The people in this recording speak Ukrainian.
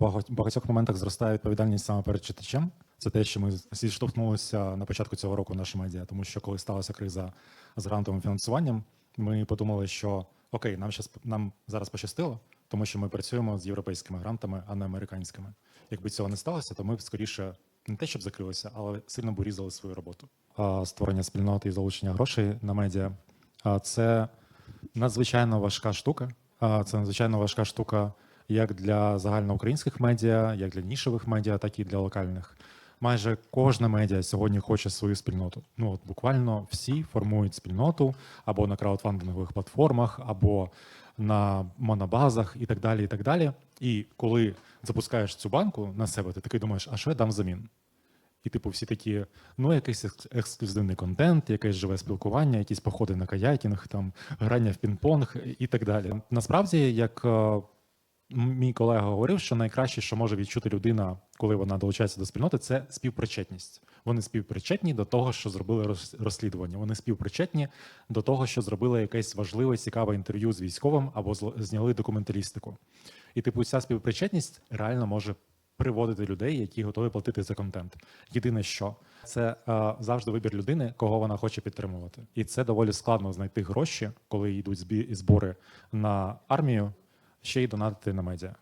багать- багатьох моментах зростає відповідальність саме перед читачем. Це те, що ми зіштовхнулися на початку цього року наші медіа, тому що коли сталася криза з грантовим фінансуванням, ми подумали, що окей, нам щас, нам зараз пощастило, тому що ми працюємо з європейськими грантами, а не американськими. Якби цього не сталося, то ми б скоріше не те, щоб закрилися, але сильно б урізали свою роботу. Створення спільноти і залучення грошей на медіа це надзвичайно важка штука. Це надзвичайно важка штука як для загальноукраїнських медіа, як для нішевих медіа, так і для локальних. Майже кожна медіа сьогодні хоче свою спільноту. Ну от буквально всі формують спільноту або на краудфандингових платформах, або на монобазах і так далі. І так далі. І коли запускаєш цю банку на себе, ти такий думаєш, а що я дам взамін? І, типу, всі такі, ну, якийсь ексклюзивний контент, якесь живе спілкування, якісь походи на каякінг, там грання в пінг-понг і так далі. Насправді, як е, мій колега говорив, що найкраще, що може відчути людина, коли вона долучається до спільноти, це співпричетність. Вони співпричетні до того, що зробили розслідування. Вони співпричетні до того, що зробили якесь важливе, цікаве інтерв'ю з військовим або зняли документалістику. І, типу, ця співпричетність реально може приводити людей, які готові платити за контент. Єдине, що це е, завжди вибір людини, кого вона хоче підтримувати, і це доволі складно знайти гроші, коли йдуть збі- збори на армію, ще й донатити на медіа.